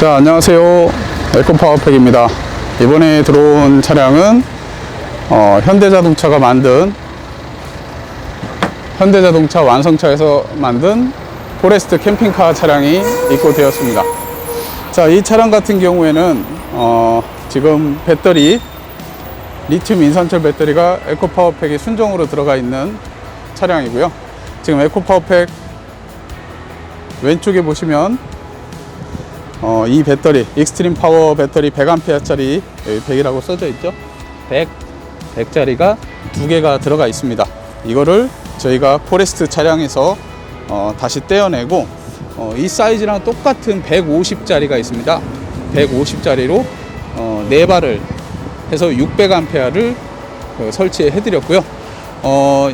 자, 안녕하세요. 에코파워팩입니다. 이번에 들어온 차량은 어, 현대자동차가 만든 현대자동차 완성차에서 만든 포레스트 캠핑카 차량이 입고되었습니다. 자, 이 차량 같은 경우에는 어, 지금 배터리 리튬 인산철 배터리가 에코파워팩이 순정으로 들어가 있는 차량이고요. 지금 에코파워팩 왼쪽에 보시면 어, 이 배터리 익스트림 파워 배터리 100A짜리 100이라고 써져 있죠? 100 100짜리가 두 개가 들어가 있습니다. 이거를 저희가 포레스트 차량에서 어, 다시 떼어내고 어, 이 사이즈랑 똑같은 150짜리가 있습니다. 150짜리로 어, 네 발을 해서 600A를 어, 설치해 드렸고요. 어,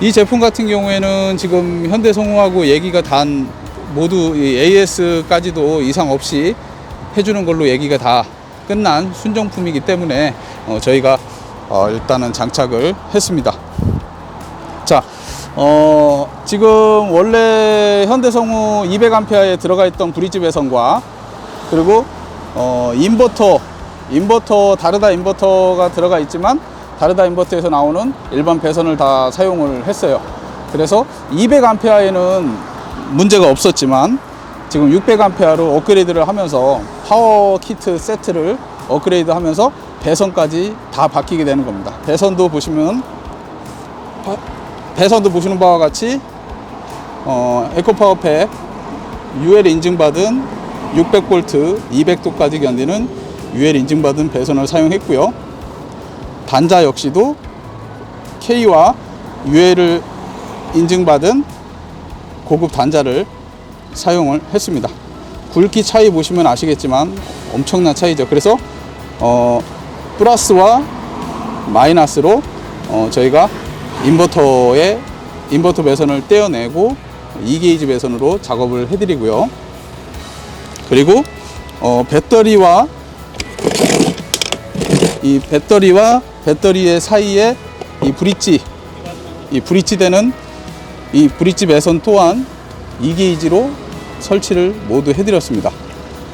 이 제품 같은 경우에는 지금 현대성우하고 얘기가 단 모두 이 AS까지도 이상 없이 해주는 걸로 얘기가 다 끝난 순정품이기 때문에 어, 저희가 어, 일단은 장착을 했습니다. 자, 어, 지금 원래 현대성우 200A에 들어가 있던 브릿지 배선과 그리고 어, 인버터, 인버터 다르다 인버터가 들어가 있지만 다르다 인버터에서 나오는 일반 배선을 다 사용을 했어요. 그래서 200A에는 문제가 없었지만 지금 600A로 업그레이드를 하면서 파워 키트 세트를 업그레이드 하면서 배선까지 다 바뀌게 되는 겁니다. 배선도 보시면 바- 배선도 보시는 바와 같이 어, 에코파워팩 UL 인증받은 600V 200도까지 견디는 UL 인증받은 배선을 사용했고요. 단자 역시도 K와 UL을 인증받은 고급 단자를 사용을 했습니다. 굵기 차이 보시면 아시겠지만 엄청난 차이죠. 그래서 어, 플러스와 마이너스로 어, 저희가 인버터에 인버터 배선을 떼어내고 2게이지 배선으로 작업을 해드리고요. 그리고 어, 배터리와 이 배터리와 배터리의 사이에 이 브릿지 이 브릿지 되는 이 브릿지 배선 또한 2게이지로 설치를 모두 해드렸습니다.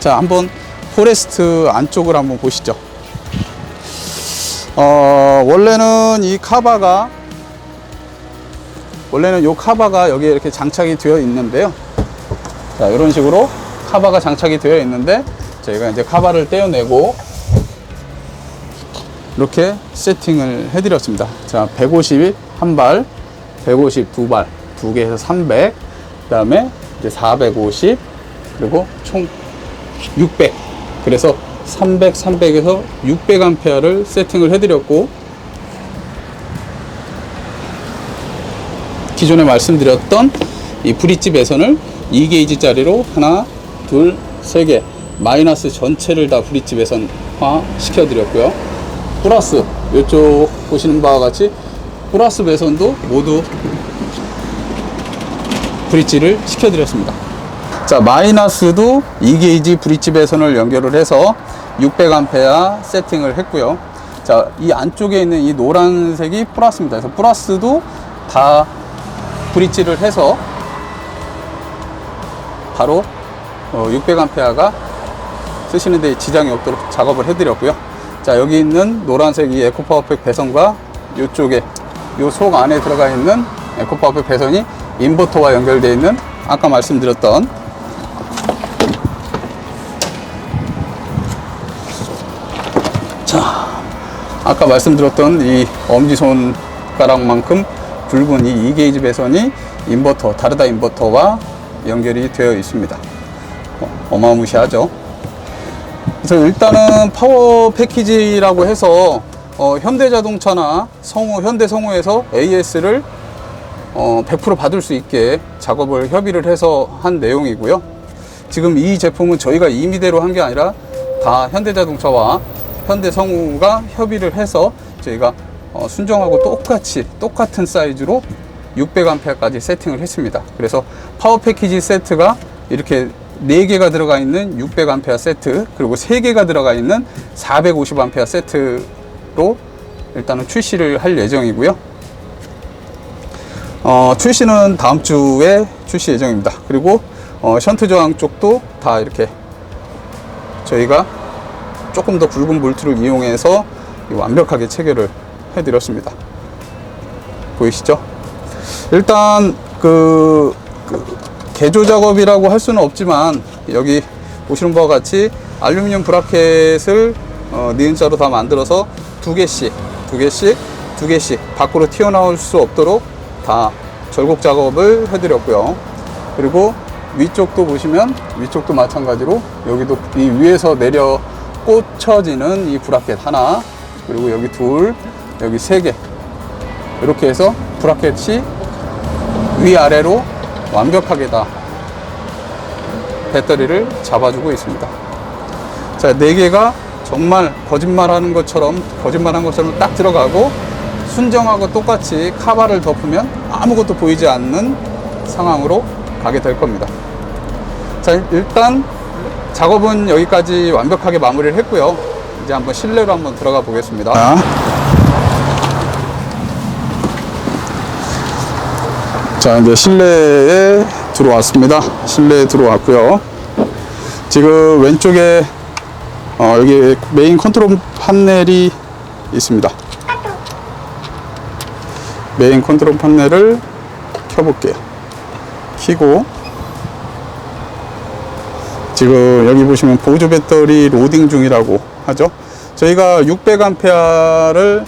자, 한번 포레스트 안쪽을 한번 보시죠. 어, 원래는 이 카바가 원래는 이 카바가 여기에 이렇게 장착이 되어 있는데요. 자, 이런 식으로 카바가 장착이 되어 있는데 저희가 이제 카바를 떼어내고 이렇게 세팅을 해드렸습니다. 자, 150 한 발, 150 두 발, 두 개에서 300, 그 다음에 이제 450, 그리고 총 600. 그래서 300, 300에서 600A를 세팅을 해드렸고, 기존에 말씀드렸던 이 브릿지 배선을 2게이지짜리로 하나, 둘, 세 개, 마이너스 전체를 다 브릿지 배선화 시켜드렸고요. 플러스, 이쪽 보시는 바와 같이 플러스 배선도 모두 브릿지를 시켜드렸습니다. 자, 마이너스도 2게이지 브릿지 배선을 연결을 해서 600A 세팅을 했고요. 자, 이 안쪽에 있는 이 노란색이 플러스입니다. 그래서 플러스도 다 브릿지를 해서 바로 600A가 쓰시는데 지장이 없도록 작업을 해드렸고요. 자, 여기 있는 노란색 이 에코파워팩 배선과 이쪽에 이 속 안에 들어가 있는 에코파워팩 배선이 인버터와 연결되어 있는 아까 말씀드렸던 자 아까 말씀드렸던 이 엄지손가락만큼 굵은 이 2게이지 배선이 인버터 다르다 인버터와 연결이 되어 있습니다. 어, 어마무시하죠? 그래서 일단은 파워 패키지라고 해서 어, 현대자동차나 성우 현대성우에서 AS를 어, 100% 받을 수 있게 작업을 협의를 해서 한 내용이고요. 지금 이 제품은 저희가 임의대로 한 게 아니라 다 현대자동차와 현대성우가 협의를 해서 저희가 어, 순정하고 똑같이 똑같은 사이즈로 600A까지 세팅을 했습니다. 그래서 파워 패키지 세트가 이렇게 4개가 들어가 있는 600A 세트 그리고 3개가 들어가 있는 450A 세트로 일단은 출시를 할 예정이고요. 어, 출시는 다음 주에 출시 예정입니다. 그리고 어, 션트 저항 쪽도 다 이렇게 저희가 조금 더 굵은 볼트를 이용해서 완벽하게 체결을 해드렸습니다. 보이시죠? 일단 그, 그 개조 작업이라고 할 수는 없지만 여기 보시는 바와 같이 알루미늄 브라켓을 어, 니은자로 다 만들어서 두 개씩 두 개씩 두 개씩 밖으로 튀어나올 수 없도록 다 절곡 작업을 해드렸고요. 그리고 위쪽도 보시면 위쪽도 마찬가지로 여기도 이 위에서 내려 꽂혀지는 이 브라켓 하나 그리고 여기 둘 여기 세 개 이렇게 해서 브라켓이 위아래로 완벽하게 다 배터리를 잡아주고 있습니다. 자, 네 개가 정말 거짓말하는 것처럼 거짓말한 것처럼 딱 들어가고 순정하고 똑같이 카바를 덮으면 아무것도 보이지 않는 상황으로 가게 될 겁니다. 자, 일단 작업은 여기까지 완벽하게 마무리를 했고요. 이제 한번 실내로 한번 들어가 보겠습니다. 자, 이제 실내에 들어왔습니다. 실내에 들어왔고요. 지금 왼쪽에 어, 여기 메인 컨트롤 판넬이 있습니다. 메인 컨트롤 판넬을 켜볼게요. 켜고 지금 여기 보시면 보조 배터리 로딩 중이라고 하죠. 저희가 600A를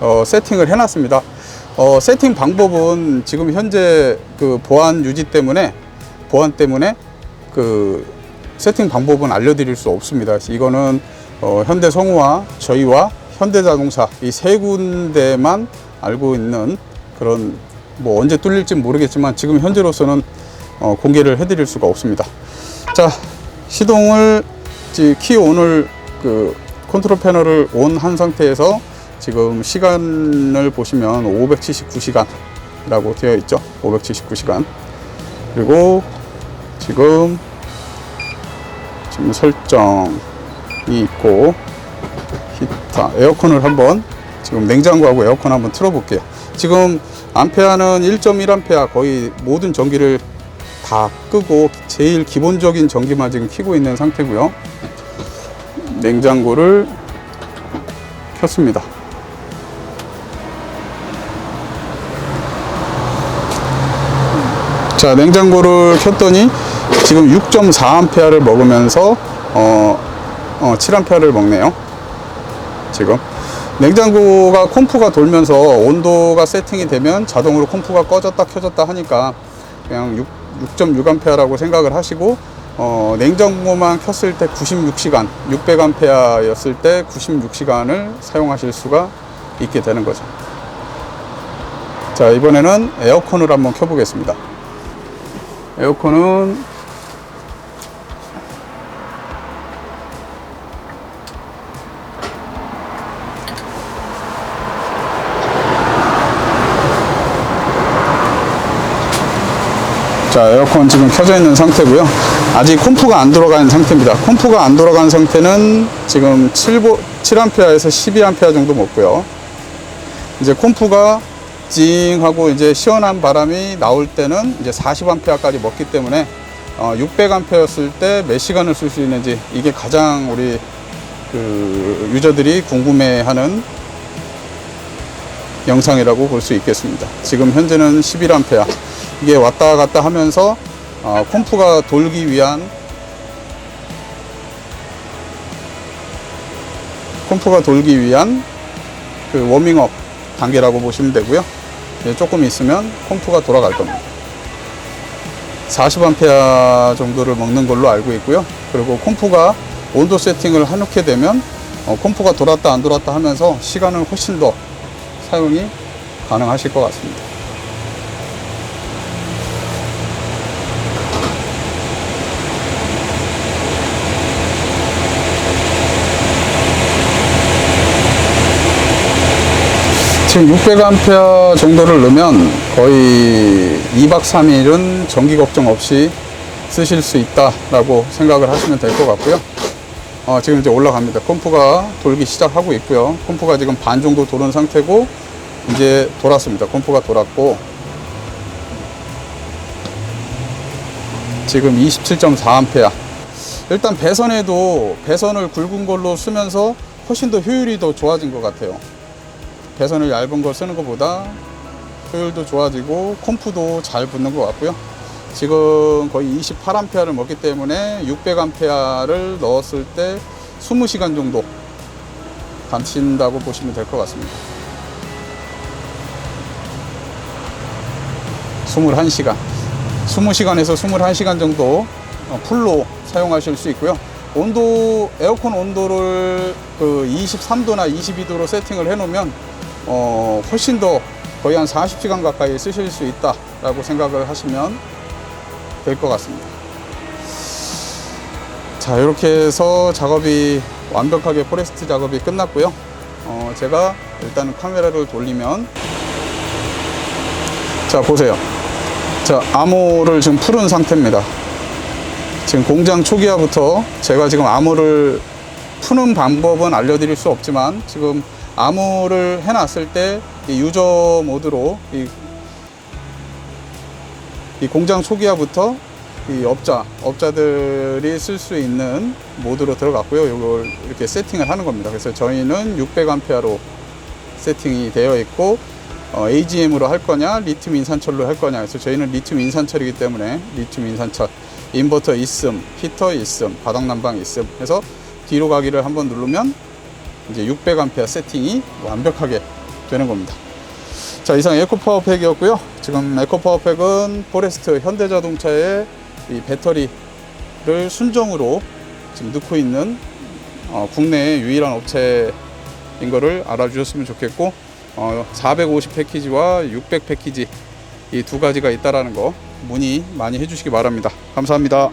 어, 세팅을 해놨습니다. 어, 세팅 방법은 지금 현재 그 보안 유지 때문에 보안 때문에 그 세팅 방법은 알려드릴 수 없습니다. 이거는 어, 현대 성우와 저희와 현대자동차 이 세 군데만 알고 있는 그런 뭐 언제 뚫릴지 모르겠지만 지금 현재로서는 어, 공개를 해드릴 수가 없습니다. 자 시동을 지- 키 온을 그 컨트롤 패널을 온 한 상태에서 지금 시간을 보시면 579시간이라고 되어 있죠. 579시간. 그리고 지금 지금 설정이 있고 히터 에어컨을 한번 지금 냉장고하고 에어컨 한번 틀어볼게요. 지금 암페아는 1.1암페아 거의 모든 전기를 다 끄고 제일 기본적인 전기만 지금 켜고 있는 상태고요. 냉장고를 켰습니다. 자, 냉장고를 켰더니 지금 6.4A를 먹으면서 어, 어 7A를 먹네요. 지금 냉장고가 콤프가 돌면서 온도가 세팅이 되면 자동으로 콤프가 꺼졌다 켜졌다 하니까 그냥 6.6A라고 생각을 하시고 어, 냉장고만 켰을 때 96시간, 600A였을 때 96시간을 사용하실 수가 있게 되는 거죠. 자, 이번에는 에어컨을 한번 켜보겠습니다. 에어컨은 자 에어컨 지금 켜져 있는 상태고요. 아직 콤프가 안 돌아간 상태입니다. 콤프가 안 돌아간 상태는 지금 7보, 7A에서 12A 정도 먹고요. 이제 콤프가 찡 하고 이제 시원한 바람이 나올 때는 이제 40A까지 먹기 때문에 어, 600A였을 때 몇 시간을 쓸 수 있는지 이게 가장 우리 그 유저들이 궁금해하는 영상이라고 볼 수 있겠습니다. 지금 현재는 11A 이게 왔다 갔다 하면서 어, 콤프가 돌기 위한 콤프가 돌기 위한 그 워밍업 단계라고 보시면 되고요. 이제 조금 있으면 콤프가 돌아갈 겁니다. 40A 정도를 먹는 걸로 알고 있고요. 그리고 콤프가 온도 세팅을 해놓게 되면 어, 콤프가 돌았다 안 돌았다 하면서 시간을 훨씬 더 사용이 가능하실 것 같습니다. 지금 600A 정도를 넣으면 거의 2박 3일은 전기 걱정 없이 쓰실 수 있다라고 생각을 하시면 될 것 같고요. 어, 지금 이제 올라갑니다. 콤프가 돌기 시작하고 있고요. 콤프가 지금 반 정도 도는 상태고 이제 돌았습니다. 콤프가 돌았고 지금 27.4A 일단 배선에도 배선을 굵은 걸로 쓰면서 훨씬 더 효율이 더 좋아진 것 같아요. 배선을 얇은 걸 쓰는 것보다 효율도 좋아지고 콤프도 잘 붙는 것 같고요. 지금 거의 28A를 먹기 때문에 600A를 넣었을 때 20시간 정도 감친다고 보시면 될 것 같습니다. 21시간. 20시간에서 21시간 정도 어, 풀로 사용하실 수 있고요. 온도, 에어컨 온도를 그 23도나 22도로 세팅을 해 놓으면 어, 훨씬 더 거의 한 40시간 가까이 쓰실 수 있다라고 생각을 하시면 될 것 같습니다. 자, 이렇게 해서 작업이 완벽하게 포레스트 작업이 끝났고요. 어, 제가 일단은 카메라를 돌리면 자, 보세요. 자, 암호를 지금 푸른 상태입니다. 지금 공장 초기화부터 제가 지금 암호를 푸는 방법은 알려드릴 수 없지만 지금 암호를 해놨을 때이 유저 모드로 이, 이 공장 초기화부터 이 업자, 업자들이 쓸 수 있는 모드로 들어갔고요. 이걸 이렇게 세팅을 하는 겁니다. 그래서 저희는 600A로 세팅이 되어 있고 어, AGM으로 할 거냐, 리튬 인산철로 할 거냐. 그래서 저희는 리튬 인산철이기 때문에 리튬 인산철, 인버터 있음, 히터 있음, 바닥 난방 있음. 그래서 뒤로 가기를 한번 누르면 이제 600A 세팅이 완벽하게 되는 겁니다. 자, 이상 에코파워팩이었고요. 지금 에코파워팩은 포레스트 현대자동차의 이 배터리를 순정으로 지금 넣고 있는 어, 국내의 유일한 업체인 거를 알아주셨으면 좋겠고 어, 450 패키지와 600 패키지 이 두 가지가 있다라는 거 문의 많이 해주시기 바랍니다. 감사합니다.